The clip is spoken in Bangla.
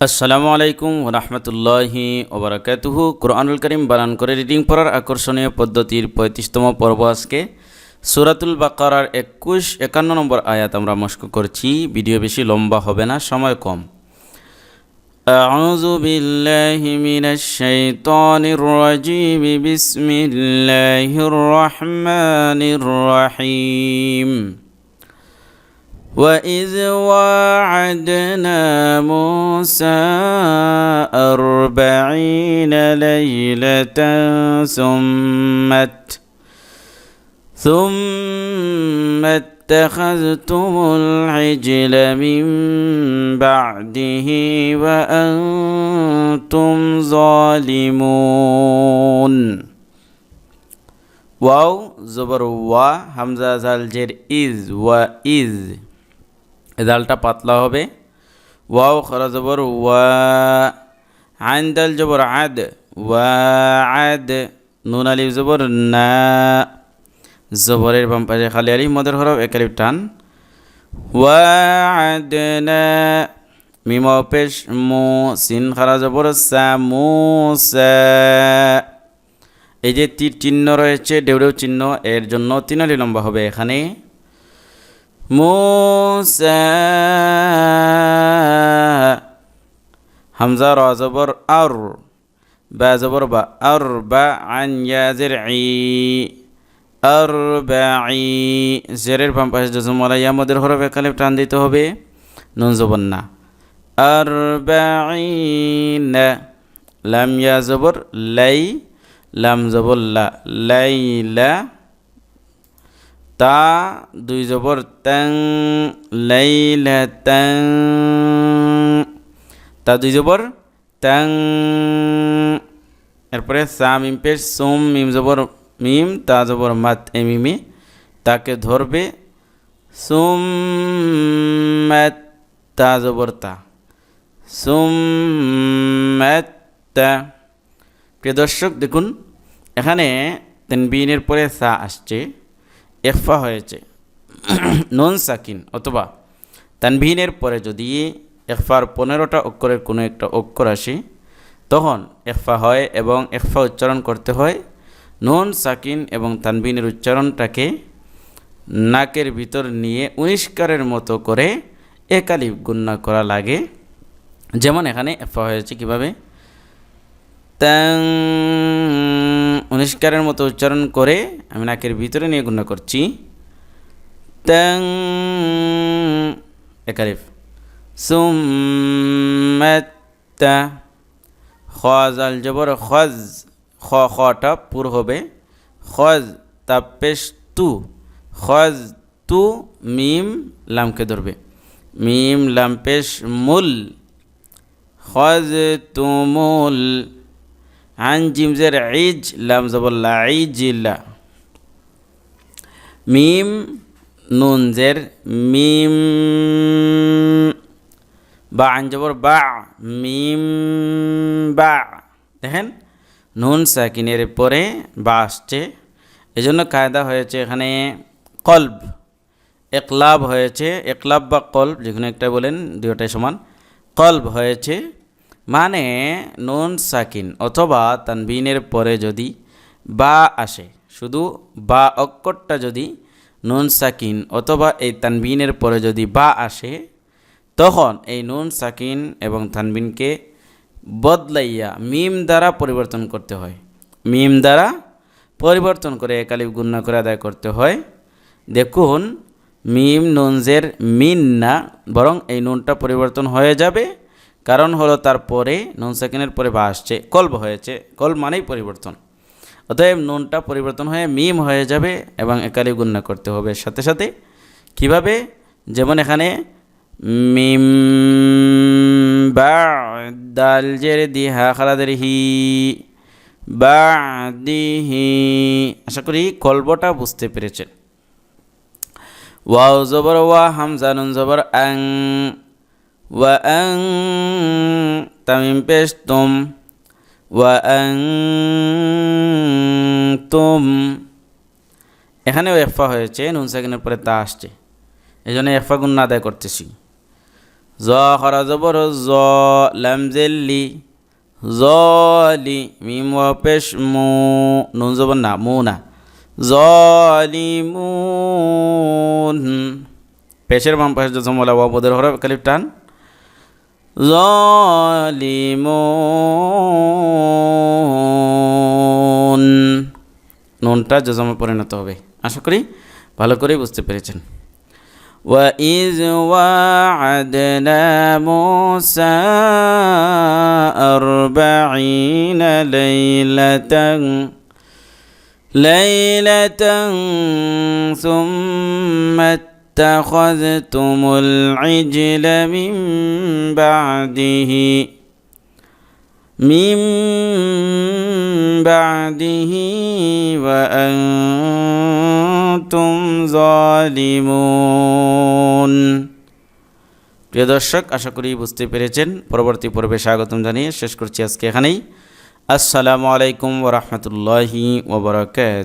আসসালামু আলাইকুম রহমতুল্লাহি ওবরাকাতুহু কোরআনুল করিম বানান করে রিডিং পড়ার আকর্ষণীয় পদ্ধতির পঁয়ত্রিশতম পর্ব আজকে সুরাতুল বাকারার একুশ একান্ন নম্বর আয়াত আমরা মস্ক করছি ভিডিও বেশি লম্বা হবে না সময় কম أعوذ بالله من الشيطان الرجيم بسم الله الرحمن الرحيم وإذ وعدنا موسى أربعين ليلة ثم ثم اتخذتم العجل من بعده وأنتم ظالمون. واو زبر و همزة زالجر إذ وإذ ইজ এ দালটা পাতলা হবে। ওয়াও খরা জবর, ওয়া আইন দাল জবর, আদ, ওয়া আদ, নুন আলিফ জবর, না। জবরের বাম পাশে খালি আলিফ, মদের হরফ, এক আলিফ টান। ওয়া না। মিম পেশ, মু, সিন খারা জবর, সা, মু এই যে তীর চিহ্ন রয়েছে, ডেউডেউ চিহ্ন, এর জন্য তিনালি লম্বা হবে এখানে। মুসা। হামজা রাজবর আর, বা, জবর, বা, আর, বা, আন ইয়াজের আর, বা, ই, জেরের বাম পাশে জজমলা ইয়ামদের হরফ একালে টান দিতে হবে। নুন, জবর, না। আর, বা লাম, ইয়া, জবর, লাই, লাম জবল্লা লাইলা তা দুই জবর তাং লাইলা তাং তা দুই জবর তাং। এরপরে সা মিম পেশ, সোম মিম জবর মিম, তা জবর মাত এ মিমে। তাকে ধরবে, সোম তা জবর তা। সোম প্রিয় দর্শক, দেখুন, এখানে তেনবিনের পরে সা আসছে। এফা হয়েছে। নন সাকিন অথবা তানভিনের পরে যদি এফার পনেরোটা অক্ষরের কোনো একটা অক্ষর আসে, তখন এফা হয় এবং এফা উচ্চারণ করতে হয়। নন সাকিন এবং তানভিনের উচ্চারণটাকে নাকের ভিতর নিয়ে উনিষ্কারের মতো করে একালিপ গুন্না করা লাগে। যেমন এখানে এফা হয়েছে কীভাবে? তাং উনিষ্কারের মতো উচ্চারণ করে আমি নাকের ভিতরে নিয়ে গুণা করছি। তাং একারিফ সুম্মাত্তা আল জবর খজ, খ খটা পুর হবে। খজ তাপেশ তু খজ, তু, মিম, লামকে ধরবে। মিম, লামপেশ, মুল। খজ তুমুল আন জিমজের ইজ লাম জবল্লা ইজিল্লা মিম নুন জের মিম, বা আন জবর বা, মিম, বা। দেখেন, নুন সাকিনের পরে বা আসছে। এজন্য কায়দা হয়েছে এখানে কল্ব একলাভ হয়েছে একলাভ বা কল্ব, যেখানে একটা বলেন দুটাই সমান। কল্ব হয়েছে মানে নুন সাকিন অথবা তানবিনের পরে যদি বা আসে, শুধু বা অক্ষরটা যদি নুন সাকিন অথবা এই তানবিনের পরে যদি বা আসে, তখন এই নুন সাকিন এবং তানবিনকে বদলাইয়া মিম দ্বারা পরিবর্তন করতে হয়। মিম দ্বারা পরিবর্তন করে একালিপ গুন্না করে আদায় করতে হয়। দেখুন, মিম নুনজের মিন না, বরং এই নুনটা পরিবর্তন হয়ে যাবে। কারণ হলো তারপরে নুন সেকেন্ডের পরে বা আসছে, কল্ব হয়েছে, কল্ব মানেই পরিবর্তন। অতএব নুনটা পরিবর্তন হয়ে মিম হয়ে যাবে এবং একালি গুন্না করতে হবে। সাথে সাথে কীভাবে? যেমন এখানে, মিম বা দাল খালাদের হি বা হি আশা করি কল্বটা বুঝতে পেরেছেন। ওয়াও জবর, ওয়া হামজা নুন জবর, আং তামিম পেশ তুম তুম এখানেও এফা হয়েছে, নুন সেকেন্ডের পরে তা আসছে। এই জন্য এফা গুণ আদায় করতেছি। জ খরা জবর, জ লামজেল্লি জলি মিম পেশ মু, নুন জবর না, মু না। জলিমুন পেশের বাম পাশে জসমলা ওয়াবদের হরফ কালিফ টান। জলিমুন নুনটা জজমে পরিণত হবে আশা করি ভালো করেই বুঝতে পেরেছেন وإذ واعدنا موسى أربعين ليلة ليلة ثم اتخذتم العجل من بعده من بعده وأنتم ظالمون প্রিয় দর্শক আশা করি বুঝতে পেরেছেন পরবর্তী পর্বে স্বাগতম জানিয়ে শেষ করছি আজকে এখানেই আসসালামু আলাইকুম ওরহমতুল্লাহি ওবরাকাত